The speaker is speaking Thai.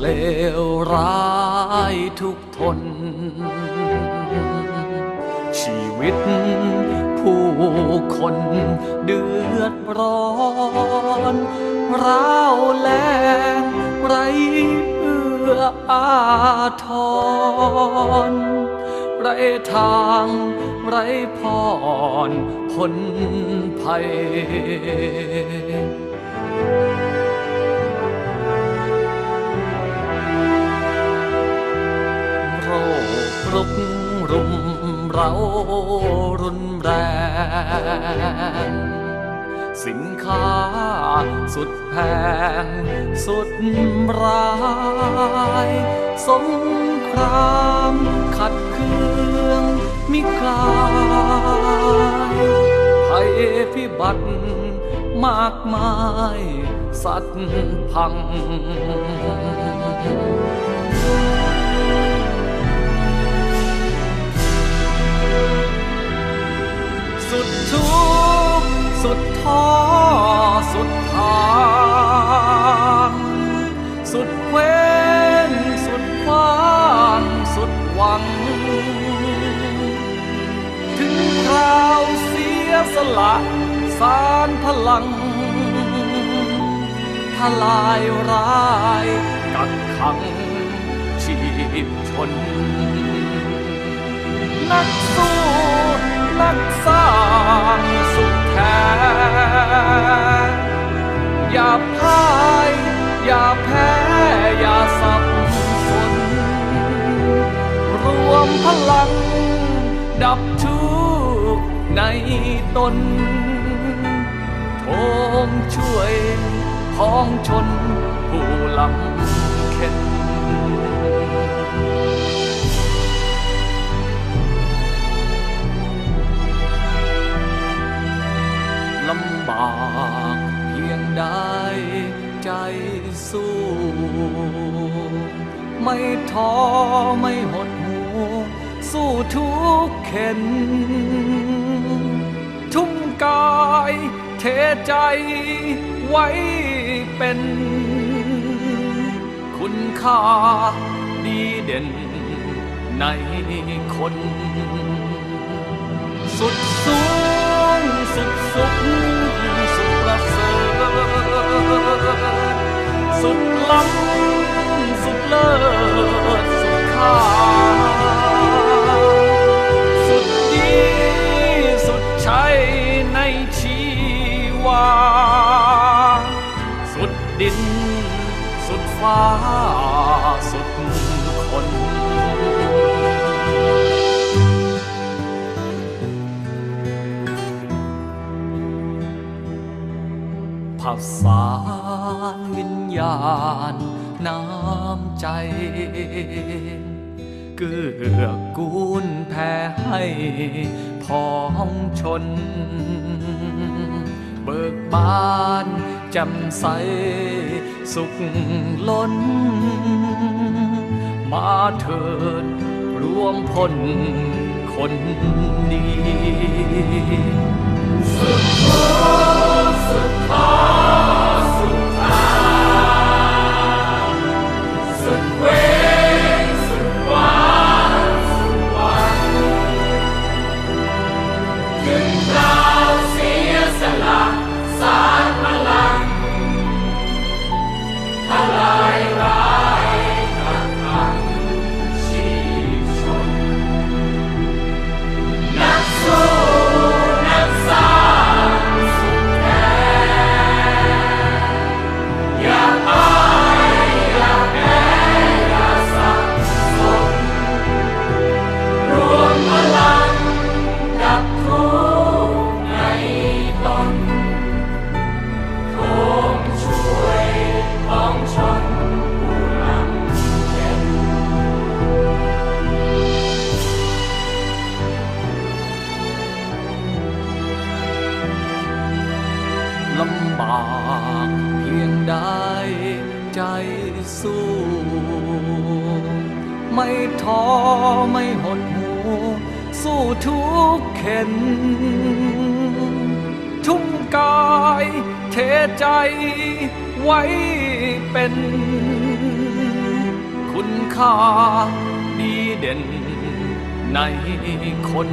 เลวร้ายทุกทน ชีวิตผู้คนเดือดร้อนร้าวแรงไรเอื้ออาทรไรทางไรพรพ้นภัย รุกรุมเรารุนแรง สินค้าสุดแพง สุดร้าย สงครามขัดเคืองมิคลายภัยพิบัติมากมาย สัตว์พัง สละสารพลัง ทลายร้าย กักขัง ชีพชน นักสู้นักสร้างสุดแท้ อย่าพ่าย อย่าแพ้ อย่าสับสน รวมพลังดับทุกข์ ในตนโทมช่วยพ้องชนผู้ลำเข็นลำบากเพียงใดใจสู้ ไม่ท้อไม่หดหูสู้ทุกเข็นทุ่ม กายเทใจไว้เป็น คุณค่าดีเด่นในคน สุดสูงสุดสุข ฟ้าสุดคนภาษานวิญญาณน้ำใจเกื้อกูลแผ่ให้พ้องชน เบิกบาน จำใสสุขล้น มาเถิดรวมพลคนดี สุดสุดท้าย สู้ ไม่ท้อไม่หดหูสู้ทุกเข็น ทุ่มกายเทใจไว้เป็น คุณค่าดีเด่นในคน